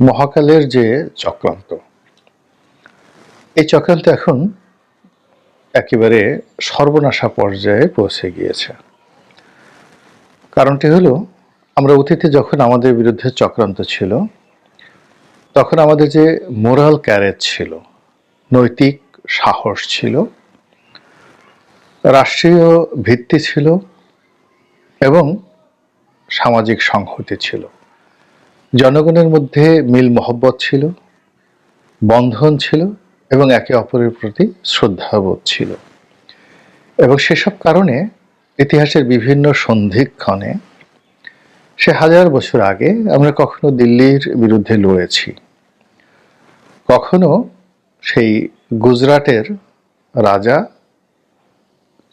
মহাকালের যে চক্রান্ত, এই চক্রান্ত এখন একেবারে সর্বনাশা পর্যায়ে পৌঁছে গিয়েছে। কারণটি হলো, আমরা অতীতে যখন আমাদের বিরুদ্ধে চক্রান্ত ছিল, তখন আমাদের যে মোরাল ক্যারেজ ছিল, নৈতিক সাহস ছিল, রাষ্ট্রীয় ভিত্তি ছিল এবং সামাজিক সংহতি ছিল। জনগণের মধ্যে মিল মহব্বত ছিল, বন্ধন ছিল এবং একে অপরের প্রতি শ্রদ্ধাবোধ ছিল। এবং সেসব কারণে ইতিহাসের বিভিন্ন সন্ধিক্ষণে সে হাজার বছর আগে আমরা কখনো দিল্লির বিরুদ্ধে লড়েছি। কখনো সেই গুজরাটের রাজা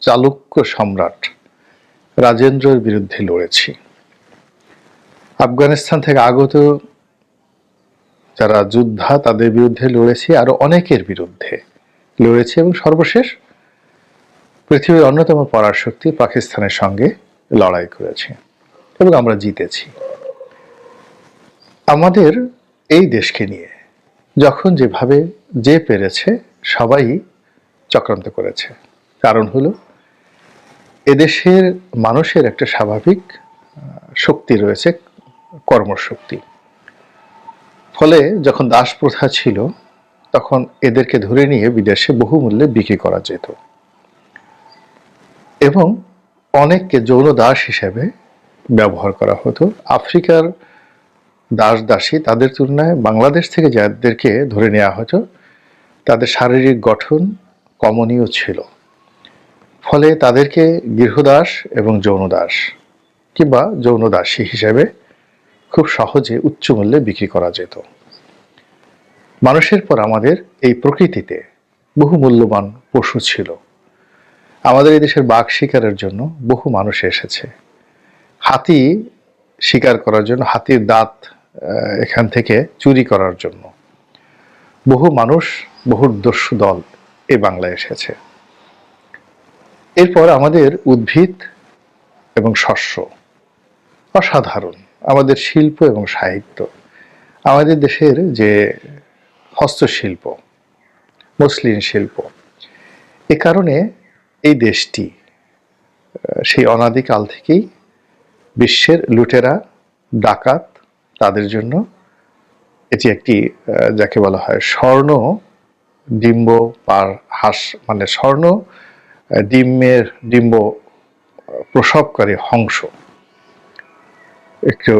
চালুক্য সম্রাট রাজেন্দ্রের বিরুদ্ধে লড়েছি। আফগানিস্তান থেকে আগত যারা যোদ্ধা, তাদের বিরুদ্ধে লড়েছি আরও অনেকের বিরুদ্ধে লড়েছি এবং সর্বশেষ পৃথিবীর অন্যতম পরাশক্তি পাকিস্তানের সঙ্গে লড়াই করেছি এবং আমরা জিতেছি। আমাদের এই দেশকে নিয়ে যখন যেভাবে যে পেরেছে, সবাই চক্রান্ত করেছে। কারণ হলো এদেশের মানুষের একটা স্বাভাবিক শক্তি রয়েছে কর্মশক্তি। ফলে যখন দাস প্রথা ছিল, তখন এদেরকে ধরে নিয়ে বিদেশে বহুমূল্যে বিক্রি করা যেত। এবং অনেককে যৌন দাস হিসেবে ব্যবহার করা হতো। আফ্রিকার দাস দাসী তাদের তুলনায় বাংলাদেশ থেকে যাদেরকে ধরে নেওয়া হতো, তাদের শারীরিক গঠন কমনীয় ছিল। ফলে তাদেরকে গৃহদাস এবং যৌনদাস কিংবা যৌনদাসী হিসেবে খুব সহজে উচ্চ মূল্যে বিক্রি করা যেত। মানুষের পর আমাদের এই প্রকৃতিতে বহু মূল্যবান পশু ছিল। আমাদের এই দেশের বাঘ শিকারের জন্য বহু মানুষ এসেছে। হাতি শিকার করার জন্য, হাতির দাঁত এখান থেকে চুরি করার জন্য বহু মানুষ, বহু দস্যু দল এ বাংলায় এসেছে। এরপর আমাদের উদ্ভিদ এবং শস্য অসাধারণ। আমাদের শিল্প এবং সাহিত্য। আমাদের দেশের যে হস্তশিল্প মুসলিম শিল্প, এ কারণে এই দেশটি সেই অনাদিকাল থেকেই বিশ্বের লুটেরা, ডাকাত, তাদের জন্য এটি একটি যাকে বলা হয় স্বর্ণ ডিম্ব পার হাস মানে স্বর্ণ ডিমের ডিম্ব প্রসবকারী হংস একটু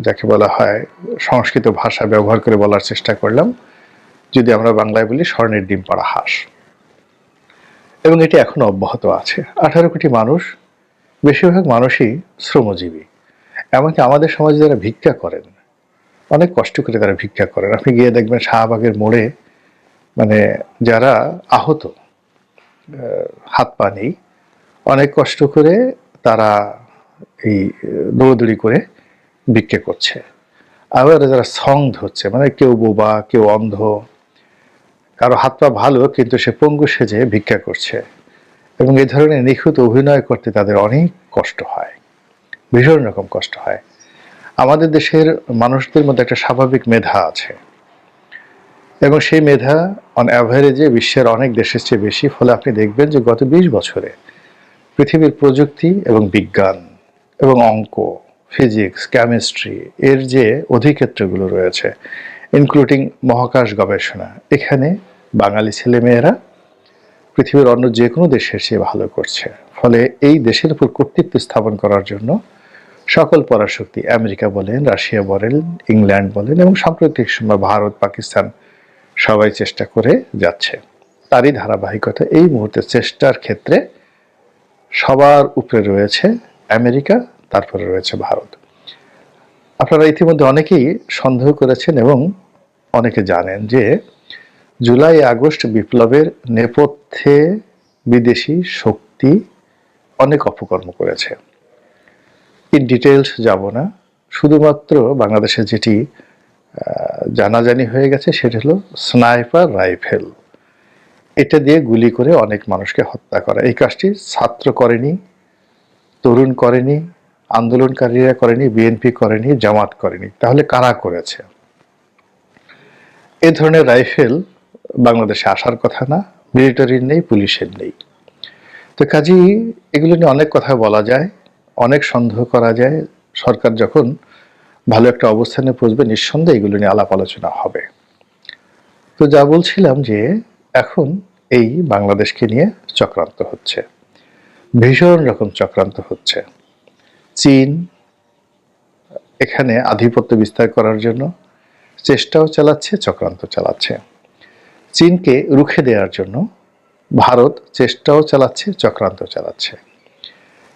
যাকে বলা হয় সংস্কৃত ভাষা ব্যবহার করে বলার চেষ্টা করলাম। যদি আমরা বাংলায় বলি, স্বর্ণের ডিম পাড়া হাঁস। এবং এটি এখনও অব্যাহত আছে। আঠারো কোটি মানুষ, বেশিরভাগ মানুষই শ্রমজীবী। এমনকি আমাদের সমাজে যারা ভিক্ষা করেন, অনেক কষ্ট করে তারা ভিক্ষা করেন। আপনি গিয়ে দেখবেন শাহবাগের মোড়ে মানে যারা আহত হাত পা নেই, অনেক কষ্ট করে তারা এই দৌড়দৌড়ি করে ভিক্ষে করছে। আবার যারা সং ধরছে মানে কেউ বোবা, কেউ অন্ধ, কারও হাত পা ভালো, কিন্তু সে পঙ্গু সেজে ভিক্ষা করছে। এবং এই ধরনের নিখুঁত অভিনয় করতে তাদের অনেক কষ্ট হয়, ভীষণ রকম কষ্ট হয়। আমাদের দেশের মানুষদের মধ্যে একটা স্বাভাবিক মেধা আছে। এবং সেই মেধা অন অ্যাভারেজে বিশ্বের অনেক দেশের চেয়ে বেশি। ফলে আপনি দেখবেন যে গত বিশ বছরে পৃথিবীর প্রযুক্তি এবং বিজ্ঞান এবং অঙ্ক, ফিজিক্স কেমিস্ট্রি এর যে অধিক্ষেত্রগুলো রয়েছে ইনক্লুডিং মহাকাশ গবেষণা, এখানে বাঙালি ছেলেমেয়েরা পৃথিবীর অন্য যে কোনো দেশের চেয়ে ভালো করছে। ফলে এই দেশের উপর কর্তৃত্ব স্থাপন করার জন্য সকল পরাশক্তি, আমেরিকা বলেন, রাশিয়া বলেন, ইংল্যান্ড বলেন এবং সাম্প্রতিক সময় ভারত, পাকিস্তান সবাই চেষ্টা করে যাচ্ছে। তারই ধারাবাহিকতা এই মুহূর্তে চেষ্টার ক্ষেত্রে সবার উপরে রয়েছে। আমেরিকা, তারপরে রয়েছে ভারত। আপনারা ইতিমধ্যে অনেকেই সন্দেহ করেছেন এবং অনেকে জানেন যে জুলাই, আগস্ট বিপ্লবের নেপথ্যে বিদেশি শক্তি অনেক অপকর্ম করেছে। ইন ডিটেলস যাব না। শুধুমাত্র বাংলাদেশে যেটি জানাজানি হয়ে গেছে সেটা হলো স্নাইপার রাইফেল। এটা দিয়ে গুলি করে অনেক মানুষকে হত্যা করা। এই কাজটি ছাত্র করেনি তরুণ করেনি, আন্দোলনকারীরা করেনি, বিএনপি করেনি, জামাত করেনি। তাহলে কারা করেছে? এ ধরনের রাইফেল বাংলাদেশে আসার কথা না, মিলিটারির নেই, পুলিশের নেই। তো কাজেই এগুলো নিয়ে অনেক কথা বলা যায়, অনেক সন্দেহ করা যায়। সরকার যখন ভালো একটা অবস্থানে পৌঁছবে, নিঃসন্দেহে এগুলো নিয়ে আলাপ আলোচনা হবে। তো যা বলছিলাম যে, এখন এই বাংলাদেশকে নিয়ে চক্রান্ত হচ্ছে। ভীষণ রকম চক্রান্ত হচ্ছে। চীন এখানে আধিপত্য বিস্তার করার জন্য চেষ্টাও চালাচ্ছে, চক্রান্ত চালাচ্ছে। চীনকে রুখে দেওয়ার জন্য ভারত চেষ্টাও চালাচ্ছে, চক্রান্ত চালাচ্ছে।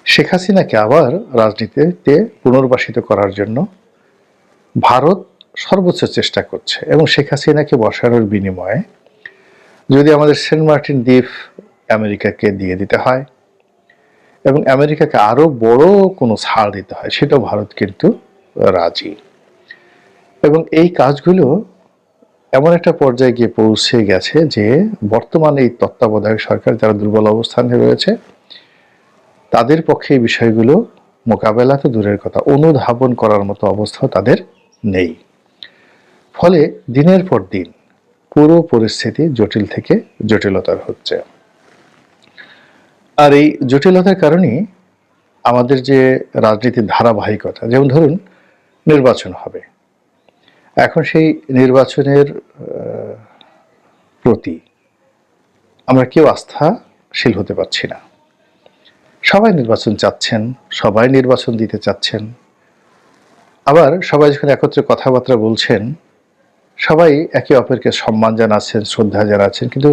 শেখ হাসিনাকে আবার রাজনীতিতে পুনর্বাসিত করার জন্য ভারত সর্বোচ্চ চেষ্টা করছে এবং শেখ হাসিনাকে বসানোর বিনিময়ে যদি আমাদের সেন্ট মার্টিন দ্বীপ আমেরিকাকে দিয়ে দিতে হয় এবং আমেরিকাকে আরও বড় কোনো ছাড় দিতে হয়, সেটাও ভারত কিন্তু রাজি। এবং এই কাজগুলো এমন একটা পর্যায়ে গিয়ে পৌঁছে গেছে যে বর্তমানে এই তত্ত্বাবধায়ক সরকার যারা দুর্বল অবস্থানে রয়েছে, তাদের পক্ষে এই বিষয়গুলো মোকাবেলা তো দূরের কথা, অনুধাবন করার মতো অবস্থাও তাদের নেই। ফলে দিনের পর দিন পুরো পরিস্থিতি জটিল থেকে জটিলতার হচ্ছে। আর এই জটিলতার কারণেই আমাদের যে রাজনীতির ধারাবাহিকতা, যেমন ধরুন নির্বাচন হবে। এখন সেই নির্বাচনের প্রতি আমরা কেউ আস্থাশীল হতে পারছি না। সবাই নির্বাচন চাচ্ছেন, সবাই নির্বাচন দিতে চাচ্ছেন। আবার সবাই যখন একত্রে কথাবার্তা বলছেন, সবাই একে অপরকে সম্মান জানাচ্ছেন, শ্রদ্ধা জানাচ্ছেন, কিন্তু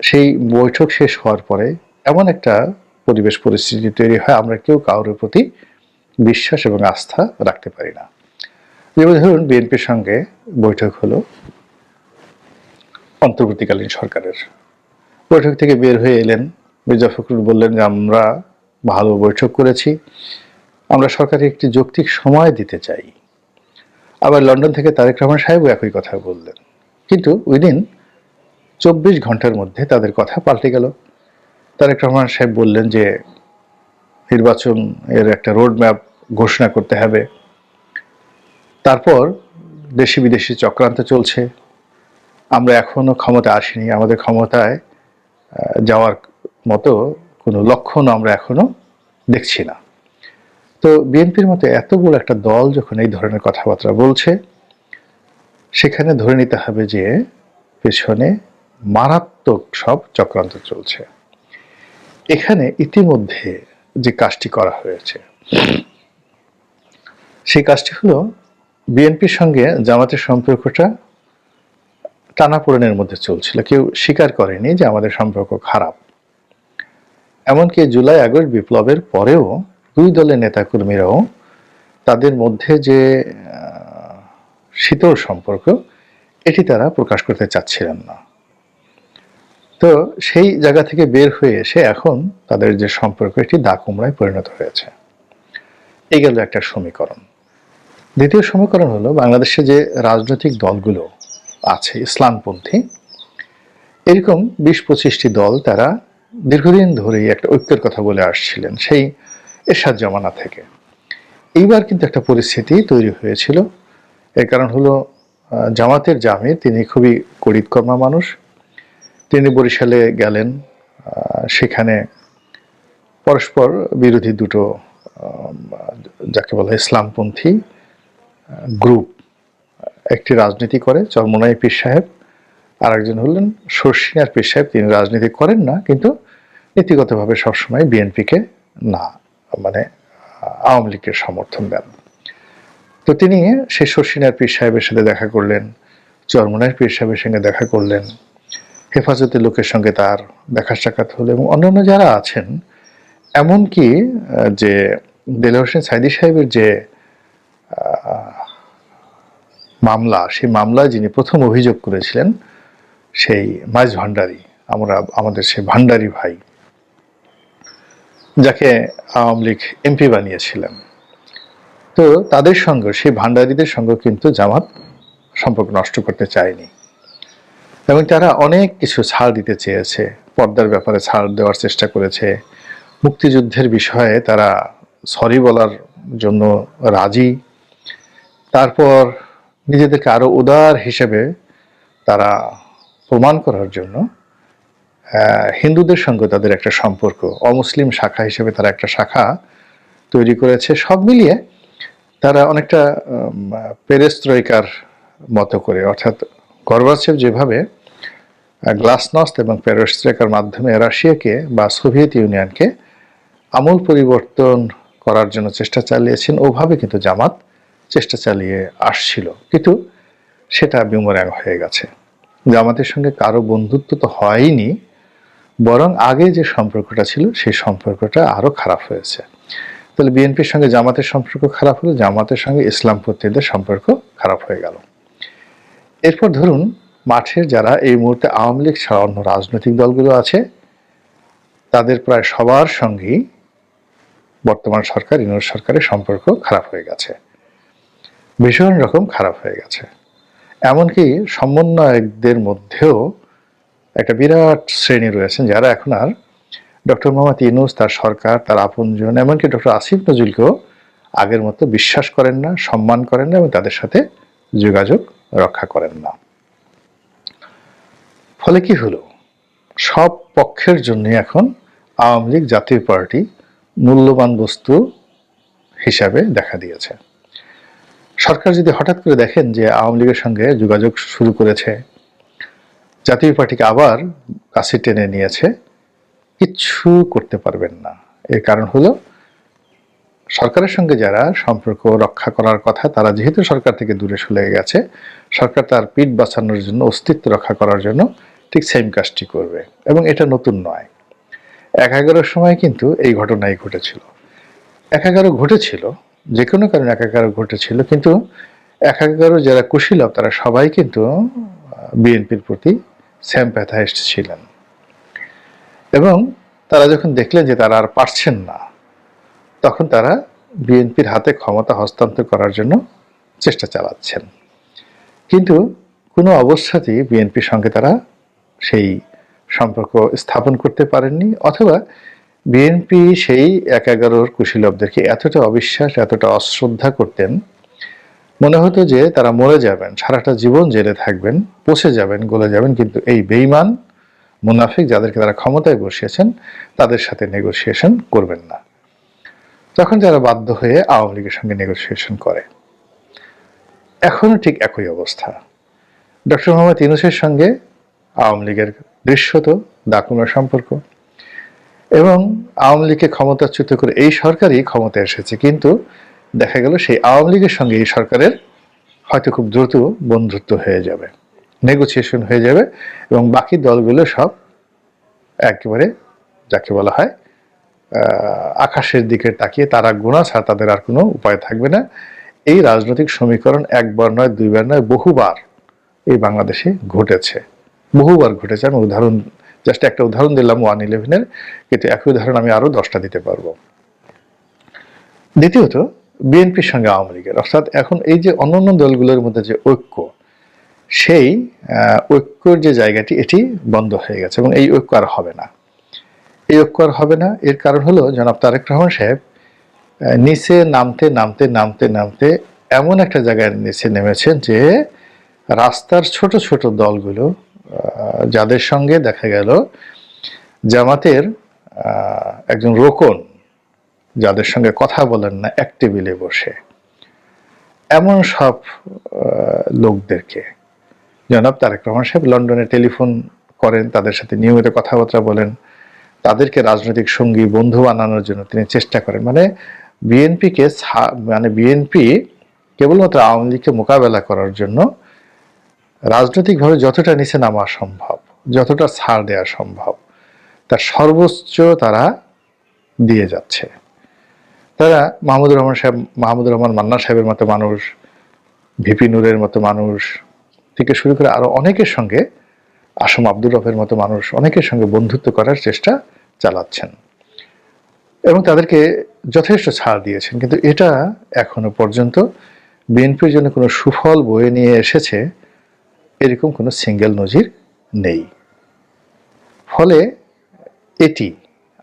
সেই বৈঠক শেষ হওয়ার পরে এমন একটা পরিবেশ পরিস্থিতি তৈরি হয়, আমরা কেউ কারোর প্রতি বিশ্বাস এবং আস্থা রাখতে পারি না। যেমন ধরুন, বিএনপির সঙ্গে বৈঠক হলো অন্তর্বর্তীকালীন সরকারের। বৈঠক থেকে বের হয়ে এলেন মির্জা ফখরুল, বললেন যে, আমরা ভালো বৈঠক করেছি, আমরা সরকারে একটি যৌক্তিক সময় দিতে চাই। আবার লন্ডন থেকে তারেক রহমান সাহেবও একই কথা বললেন। কিন্তু উইদিন চব্বিশ ঘণ্টার মধ্যে তাদের কথা পাল্টে গেল। তারেক রহমান সাহেব বললেন যে নির্বাচন এর একটা রোড ম্যাপ ঘোষণা করতে হবে। তারপর দেশি বিদেশি চক্রান্ত চলছে। আমরা এখনও ক্ষমতা আসিনি। আমাদের ক্ষমতায় যাওয়ার মতো কোনো লক্ষণ আমরা এখনও দেখছি না। তো বিএনপির মতো এত বড় একটা দল যখন এই ধরনের কথাবার্তা বলছে, সেখানে ধরে নিতে হবে যে পেছনে মারাত্মক সব চক্রান্ত চলছে। এখানে ইতিমধ্যে যে কাজটি করা হয়েছে, সেই কাজটি হলো বিএনপির সঙ্গে জামাতের সম্পর্কটা টানাপোড়েনের মধ্যে চলছিল। কেউ স্বীকার করেনি যে আমাদের সম্পর্ক খারাপ। এমনকি জুলাই আগস্ট বিপ্লবের পরেও দুই দলের নেতাকর্মীরাও তাদের মধ্যে যে শীতল সম্পর্ক, এটি তারা প্রকাশ করতে চাচ্ছিলেন না। তো সেই জায়গা থেকে বের হয়ে এসে এখন তাদের যে সম্পর্ক, এটি দা কুমড়ায় পরিণত হয়েছে। এই গেল একটা সমীকরণ। দ্বিতীয় সমীকরণ হলো বাংলাদেশে যে রাজনৈতিক দলগুলো আছে, ইসলামপন্থী, এরকম বিশ পঁচিশটি দল তারা দীর্ঘদিন ধরেই একটা ঐক্যের কথা বলে আসছিলেন, সেই এরশাদ জমানা থেকে। এইবার কিন্তু একটা পরিস্থিতি তৈরি হয়েছিল। এর কারণ হলো জামাতের জামির তিনি খুবই করিতকর্মা মানুষ তিনি বরিশালে গেলেন সেখানে পরস্পর বিরোধী দুটো যাকে বলা ইসলামপন্থী গ্রুপ, একটি রাজনীতি করে, চরমনাই পীর সাহেব আর একজন হলেন শর্ষিনার পীর সাহেব। তিনি রাজনীতি করেন না, কিন্তু নীতিগতভাবে সবসময় বিএনপিকে না মানে আওয়ামী লীগের সমর্থন দেন। তো তিনি সেই শর্ষিনার পীর সাহেবের সাথে দেখা করলেন চরমনার পীর সাহেবের সঙ্গে দেখা করলেন। হেফাজতের লোকের সঙ্গে তার দেখা সাক্ষাৎ হলো এবং অন্যান্য যারা আছেন, এমনকি যে দেলোয়ার হোসেন সাইদি সাহেবের যে মামলা, সেই মামলায় যিনি প্রথম অভিযোগ করেছিলেন, সেই মাইজ ভান্ডারি, আমরা, আমাদের সেই ভান্ডারি ভাই, যাকে আওয়ামী লীগ এমপি বানিয়েছিলেন। তো তাদের সঙ্গে, সেই ভান্ডারীদের সঙ্গে কিন্তু জামাত সম্পর্ক নষ্ট করতে চায়নি। এবং তারা অনেক কিছু ছাড় দিতে চেয়েছে, পর্দার ব্যাপারে ছাড় দেওয়ার চেষ্টা করেছে। মুক্তিযুদ্ধের বিষয়ে তারা সরি বলার জন্য রাজি। তারপর নিজেদেরকে আরও উদার হিসেবে তারা প্রমাণ করার জন্য হিন্দুদের সঙ্গে তাদের একটা সম্পর্ক, অমুসলিম শাখা হিসেবে তারা একটা শাখা তৈরি করেছে। সব মিলিয়ে তারা অনেকটা পেরেস্ত্রয়িকার মতো করে, অর্থাৎ গর্বাচেভ যেভাবে গ্লাসনস্ট এবং প্যারোস্ট্রেকার মাধ্যমে রাশিয়াকে বা সোভিয়েত ইউনিয়নকে আমূল পরিবর্তন করার জন্য চেষ্টা চালিয়েছেন, ওভাবে কিন্তু জামাত চেষ্টা চালিয়ে আসছিল। কিন্তু সেটা বিমরাং হয়ে গেছে। জামাতের সঙ্গে কারও বন্ধুত্ব তো হয়নি, বরং আগে যে সম্পর্কটা ছিল, সেই সম্পর্কটা আরও খারাপ হয়েছে। তাহলে বিএনপির সঙ্গে জামাতের সম্পর্ক খারাপ হলো, জামাতের সঙ্গে ইসলামপন্থীদের সম্পর্ক খারাপ হয়ে গেল। এরপর ধরুন মাঠের যারা এই মুহূর্তে আওয়ামী লীগ ছাড়া অন্য রাজনৈতিক দলগুলো আছে, তাদের প্রায় সবার সঙ্গেই বর্তমান সরকার ইউনিয়ন সরকারের সম্পর্ক খারাপ হয়ে গেছে। ভীষণ রকম খারাপ হয়ে গেছে। এমনকি সমন্বয়কদের মধ্যেও একটা বিরাট শ্রেণি রয়েছেন, যারা এখন আর ডক্টর মোহাম্মদ ইউনুস, তার সরকার, তার আপনজন, এমনকি ডক্টর আসিফ নজরুলকেও আগের মতো বিশ্বাস করেন না, সম্মান করেন না এবং তাদের সাথে যোগাযোগ রক্ষা করেন না। ফলে কি হলো? সব পক্ষের জন্য এখন আওয়ামী লীগ জাতীয় পার্টি মূল্যবান বস্তু হিসাবে দেখা দিয়েছে। সরকার যদি হঠাৎ করে দেখেন যে আওয়ামী লীগের সঙ্গে যোগাযোগ শুরু করেছে, জাতীয় পার্টিকে আবার কাছে টেনে নিয়েছে, কিচ্ছু করতে পারবেন না। এর কারণ হলো সরকারের সঙ্গে যারা সম্পর্ক রক্ষা করার কথা, তারা যেহেতু সরকার থেকে দূরে সরে গেছে, সরকার তার পিঠ বাঁচানোর জন্য, অস্তিত্ব রক্ষা করার জন্য ঠিক সেম কাজটি করবে। এবং এটা নতুন নয়। এক এগারোর সময় কিন্তু এই ঘটনাই ঘটেছিল। এক এগারো ঘটেছিল, যে কোনো কারণে এক এগারো ঘটেছিল, কিন্তু এক এগারো যারা কুশীলভ তারা সবাই কিন্তু বিএনপির প্রতি স্যাম্প্যাথাইস্ট ছিলেন। এবং তারা যখন দেখলেন যে তারা আর পারছেন না তখন তারা বিএনপির হাতে ক্ষমতা হস্তান্তর করার জন্য চেষ্টা চালাচ্ছেন। কিন্তু কোনো অবস্থাতেই বিএনপির সঙ্গে তারা সেই সম্পর্ক স্থাপন করতে পারেননি অথবা বিএনপি সেই এক এগারোর কুশীলবদেরকে এতটা অবিশ্বাস, এতটা অশ্রদ্ধা করতেন, মনে হতো যে তারা মরে যাবেন, সারাটা জীবন জেলে থাকবেন, পচে যাবেন, গলে যাবেন, কিন্তু এই বেইমান মুনাফিক যাদেরকে তারা ক্ষমতায় বসিয়েছেন, তাদের সাথে নেগোসিয়েশন করবেন না। তখন যারা বাধ্য হয়ে আওয়ামী লীগের সঙ্গে নেগোসিয়েশন করে। এখনও ঠিক একই অবস্থা। ডক্টর মোহাম্মদ ইউনুসের সঙ্গে আওয়ামী লীগের দৃশ্যত দাকুমের সম্পর্ক। এবং আওয়ামী লীগকে ক্ষমতাচ্যুত করে এই সরকারই ক্ষমতায় এসেছে, কিন্তু দেখা গেল সেই আওয়ামী লীগের সঙ্গে এই সরকারের হয়তো খুব দ্রুত বন্ধুত্ব হয়ে যাবে নেগোসিয়েশন হয়ে যাবে এবং বাকি দলগুলো সব একেবারে যাকে বলা হয় আকাশের দিকে তাকিয়ে তারা গোনা ছাড়া তাদের আর কোনো উপায় থাকবে না। এই রাজনৈতিক সমীকরণ একবার নয়, দুইবার নয়, বহুবার এই বাংলাদেশে ঘটেছে। বহুবার ঘটেছে। আমি উদাহরণ, জাস্ট একটা উদাহরণ দিলাম ওয়ান ইলেভেনের। কিন্তু একই উদাহরণ আমি আরও দশটা দিতে পারব। দ্বিতীয়ত, বিএনপির সঙ্গে আওয়ামী লীগের। অর্থাৎ এখন এই যে অন্যান্য দলগুলোর মধ্যে যে ঐক্য, সেই ঐক্যর যে জায়গাটি, এটি বন্ধ হয়ে গেছে এবং এই ঐক্য আর হবে না। এই ঐক্য হবে না। এর কারণ হলো, জনাব তারেক রহমান সাহেব নিচে নামতে নামতে নামতে নামতে এমন একটা জায়গায় নিচে নেমেছেন যে, রাস্তার ছোট ছোট দলগুলো যাদের সঙ্গে দেখা গেল জামাতের একজন রোকন, যাদের সঙ্গে কথা বলেন না, এক টেবিলে বসে। এমন সব লোকদেরকে, জনাব তারেক রহমান সাহেব লন্ডনে টেলিফোন করেন, তাদের সাথে নিয়মিত কথাবার্তা বলেন তাদেরকে রাজনৈতিক সঙ্গী, বন্ধু বানানোর জন্য তিনি চেষ্টা করেন। মানে বিএনপিকে মানে বিএনপি কেবলমাত্র আওয়ামী লীগকে মোকাবেলা করার জন্য রাজনৈতিকভাবে যতটা নিচে নামা সম্ভব, যতটা ছাড় দেওয়া সম্ভব তার সর্বোচ্চ তারা দিয়ে যাচ্ছে। তারা মাহমুদুর রহমান সাহেব, মাহমুদুর রহমান মান্না সাহেবের মতো মানুষ, ভিপি নূরের মতো মানুষ থেকে শুরু করে আরও অনেকের সঙ্গে আসম আব্দুর রফের মতো মানুষ অনেকের সঙ্গে বন্ধুত্ব করার চেষ্টা চালাচ্ছেন এবং তাদেরকে যথেষ্ট ছাড় দিয়েছেন। কিন্তু এটা এখনও পর্যন্ত বিএনপির জন্য কোনো সুফল বয়ে নিয়ে এসেছে এরকম কোনো সিঙ্গেল নজির নেই। ফলে এটি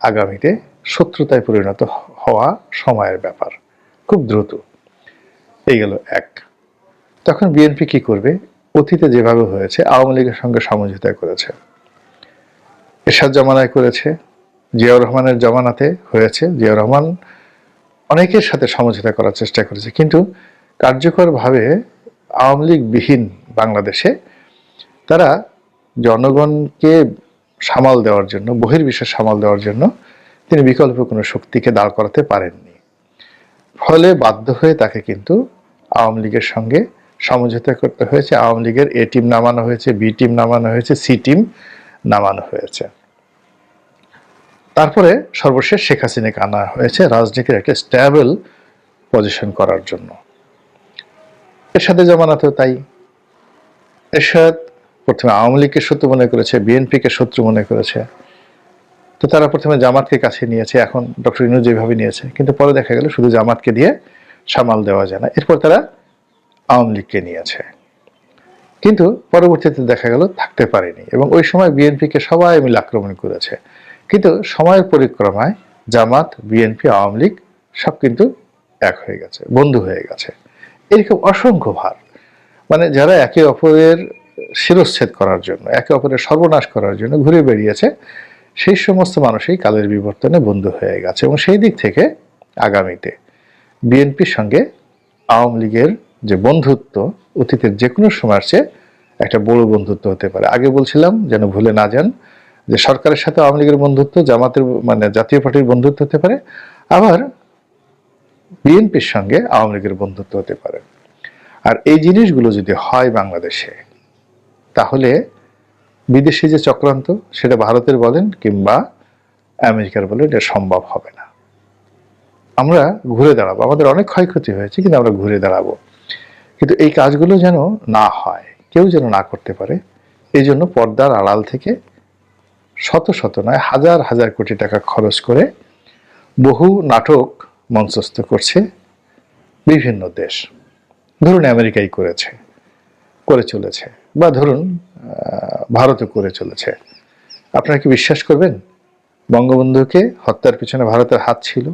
আগামীতে শত্রুতায় পরিণত হওয়া সময়ের ব্যাপার। খুব দ্রুত। এই গেল এক। তখন বিএনপি কি করবে? অতীতে যেভাবে হয়েছে, আওয়ামী লীগের সঙ্গে সমঝোতা করেছে। এরশাদ জামানায় করেছে, জিয়াউর রহমানের জামানাতে হয়েছে। জিয়াউর রহমান অনেকের সাথে সমঝোতা করার চেষ্টা করেছে, কিন্তু কার্যকরভাবে আওয়ামী লীগ বিহীন বাংলাদেশে তারা জনগণকে সামাল দেওয়ার জন্য, বহির্বিশ্বের সামাল দেওয়ার জন্য তিনি বিকল্প কোনো শক্তিকে দাঁড় করাতে পারেননি। ফলে বাধ্য হয়ে তাকে কিন্তু আওয়ামী লীগের সঙ্গে সমঝোতা করতে হয়েছে। আওয়ামী লীগের এ টিম নামানো হয়েছে, বি টিম নামানো হয়েছে, সি টিম নামানো হয়েছে। তারপরে সর্বশেষ শেখ হাসিনাকে আনা হয়েছে রাজনীতির একটা স্ট্যাবল পজিশন করার জন্য। এরশাদের জামানাতেও তাই। এরশাদ প্রথমে আওয়ামী লীগকে শত্রু মনে করেছে, বিএনপিকে শত্রু মনে করেছে। তো তারা প্রথমে জামাতকে কাছে নিয়েছে, এখন ডক্টর ইনু যেভাবে নিয়েছে, কিন্তু পরে দেখা গেল শুধু জামাতকে দিয়ে সামাল দেওয়া যায় না। এরপর তারা আওয়ামী লীগকে নিয়েছে। কিন্তু পরবর্তীতে দেখা গেল থাকতে পারেনি এবং ওই সময় বিএনপিকে সবাই মিলে আক্রমণ করেছে। কিন্তু সময়ের পরিক্রমায় জামাত, বিএনপি, আওয়ামী লীগ সব কিন্তু এক হয়ে গেছে, বন্ধু হয়ে গেছে। এরকম অসংখ্য ভার। মানে যারা একে অপরের শিরচ্ছেদ করার জন্য, একে অপরের সর্বনাশ করার জন্য ঘুরে বেরিয়েছে সেই সমস্ত মানুষই কালের বিবর্তনে বন্ধু হয়ে গেছে এবং সেই দিক থেকে আগামীতে বিএনপির সঙ্গে আওয়ামী লীগের যে বন্ধুত্ব অতীতের যে কোনো সময়ের চেয়ে একটা বড় বন্ধুত্ব হতে পারে। আগে বলছিলাম, যেন ভুলে না যান, যে সরকারের সাথে আওয়ামী লীগের বন্ধুত্ব, জামাতের মানে জাতীয় পার্টির বন্ধুত্ব হতে পারে, আবার বিএনপির সঙ্গে আওয়ামী লীগের বন্ধুত্ব হতে পারে। আর এই জিনিসগুলো যদি হয় বাংলাদেশে, তাহলে বিদেশি যে চক্রান্ত, সেটা ভারতের বলেন কিংবা আমেরিকার বলেন, এটা সম্ভব হবে না। আমরা ঘুরে দাঁড়াবো। আমাদের অনেক ক্ষয়ক্ষতি হয়েছে, কিন্তু আমরা ঘুরে দাঁড়াবো। কিন্তু এই কাজগুলো যেন না হয়, কেউ যেন না করতে পারে, এই জন্য পর্দার আড়াল থেকে শত শত নয়, হাজার হাজার কোটি টাকা খরচ করে বহু নাটক মঞ্চস্থ করছে বিভিন্ন দেশ। ধরুন আমেরিকাই করেছে, করে চলেছে, বা ধরুন ভারতও করে চলেছে। আপনারা কি বিশ্বাস করবেন? বঙ্গবন্ধুকে হত্যার পিছনে ভারতের হাত ছিল?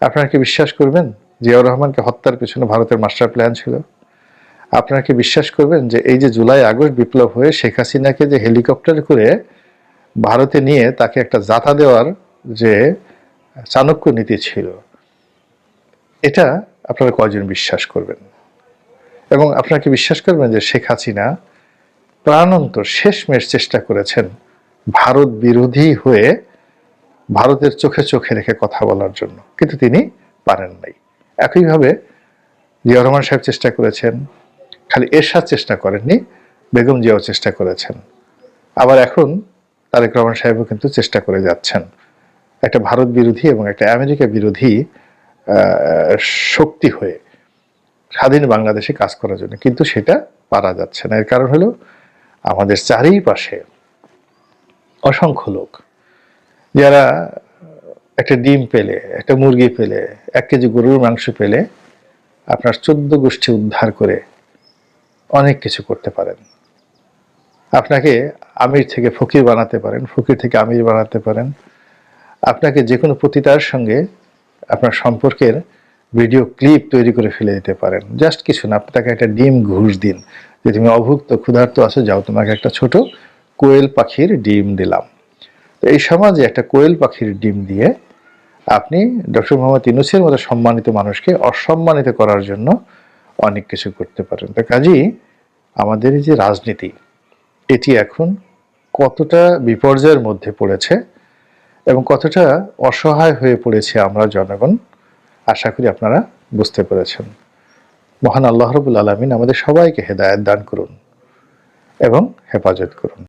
আপনারা কি বিশ্বাস করবেন? জিয়াউর রহমানকে হত্যার পিছনে ভারতের মাস্টার প্ল্যান ছিল। আপনারা কি বিশ্বাস করবেন যে এই যে জুলাই আগস্ট বিপ্লব হয়ে শেখ হাসিনাকে যে হেলিকপ্টার করে ভারতে নিয়ে তাকে একটা জাতা দেওয়ার যে চাণক্য নীতি ছিল, এটা আপনারা কয়জন বিশ্বাস করবেন? এবং আপনারা কি বিশ্বাস করবেন যে শেখ হাসিনা প্রাণান্তর শেষমেশ চেষ্টা করেছেন ভারত বিরোধী হয়ে ভারতের চোখে চোখে রেখে কথা বলার জন্য, কিন্তু তিনি পারেন নাই। একইভাবে জিয়া রহমান সাহেব চেষ্টা করেছেন, খালি এরশাদ চেষ্টা করেননি, বেগম জিয়াও চেষ্টা করেছেন। আবার এখন তারেক রহমান সাহেবও কিন্তু চেষ্টা করে যাচ্ছেন। একটা ভারত বিরোধী এবং একটা আমেরিকা বিরোধী শক্তি হয়ে স্বাধীন বাংলাদেশে কাজ করার জন্য। কিন্তু সেটা পারা যাচ্ছে না। এর কারণ হলো আমাদের চারিপাশে অসংখ্য লোক, যারা একটা ডিম পেলে, একটা মুরগি পেলে, এক কেজি গরুর মাংস পেলে আপনার চোদ্দ গোষ্ঠী উদ্ধার করে অনেক কিছু করতে পারেন। আপনাকে আমির থেকে ফকির বানাতে পারেন, ফকির থেকে আমির বানাতে পারেন। আপনাকে যে কোনো পতিতার সঙ্গে আপনার সম্পর্কের ভিডিও ক্লিপ তৈরি করে ফেলে দিতে পারেন। জাস্ট কিছু না, আপনি তাকে একটা ডিম ঘুষ দিন, যে তুমি অভুক্ত, ক্ষুধার্ত আছো, যাও, তোমাকে একটা ছোট কোয়েল পাখির ডিম দিলাম। তো এই সমাজে একটা কোয়েল পাখির ডিম দিয়ে আপনি ডক্টর মোহাম্মদ ইনুসের মতো সম্মানিত মানুষকে অসম্মানিত করার জন্য অনেক কিছু করতে পারেন। তো কাজেই আমাদের যে রাজনীতি, এটি এখন কতটা বিপর্যয়ের মধ্যে পড়েছে এবং কতটা অসহায় হয়ে পড়েছে আমরা জনগণ, আশা করি আপনারা বুঝতে পেরেছেন। মহান আল্লাহ রবুল আলমিন আমাদের সবাইকে হেদায়ত দান করুন এবং হেফাজত করুন।